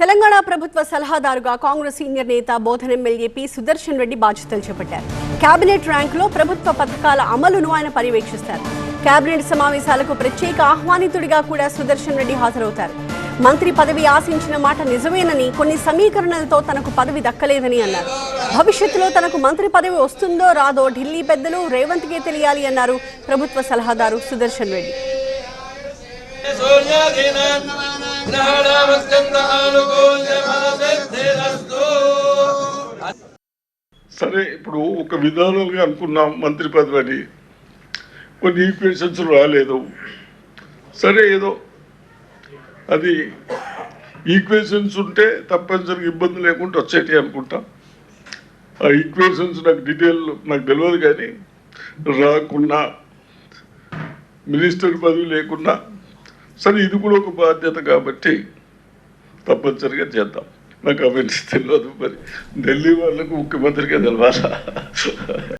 తెలంగాణ ప్రభుత్వ సలహాదారుగా కాంగ్రెస్ సీనియర్ నేత బోధన ఎమ్మెల్యే పి సుదర్శన్ రెడ్డి బాధ్యతలు చేపట్టారు. కేబినెట్ ర్యాంకులో ప్రభుత్వ పథకాల అమలును ఆయన పర్యవేక్షిస్తారు. కేబినెట్ సమావేశాలకు ప్రత్యేక ఆహ్వానితుడిగా కూడా సుదర్శన్ రెడ్డి హాజరవుతారు. మంత్రి పదవి ఆశించిన మాట నిజమేనని కొన్ని సమీకరణలతో తనకు పదవి దక్కలేదని అన్నారు. భవిష్యత్తులో తనకు మంత్రి పదవి వస్తుందో రాదో ఢిల్లీ పెద్దలు రేవంత్కే తెలియాలి అన్నారు ప్రభుత్వ సలహాదారు సుదర్శన్ రెడ్డి. సరే ఇప్పుడు ఒక విధానంగా అనుకున్నాం మంత్రి పదవి అని కొన్ని ఈక్వేషన్స్ రాలేదు. సరే ఏదో అది ఈక్వేషన్స్ ఉంటే తప్పనిసరిగా ఇబ్బంది లేకుండా వచ్చేటి అనుకుంటా. ఆ ఈక్వేషన్స్ నాకు డీటెయిల్ నాకు తెలియదు కానీ రాకున్నా మినిస్టర్ పదవి లేకున్నా సరే ఇది కూడా ఒక బాధ్యత కాబట్టి తప్పనిసరిగా చేద్దాం. నాకు అవన్నీ తెలియదు మరి. ఢిల్లీ వాళ్ళకు ముఖ్యమంత్రిగా తెలవాలా?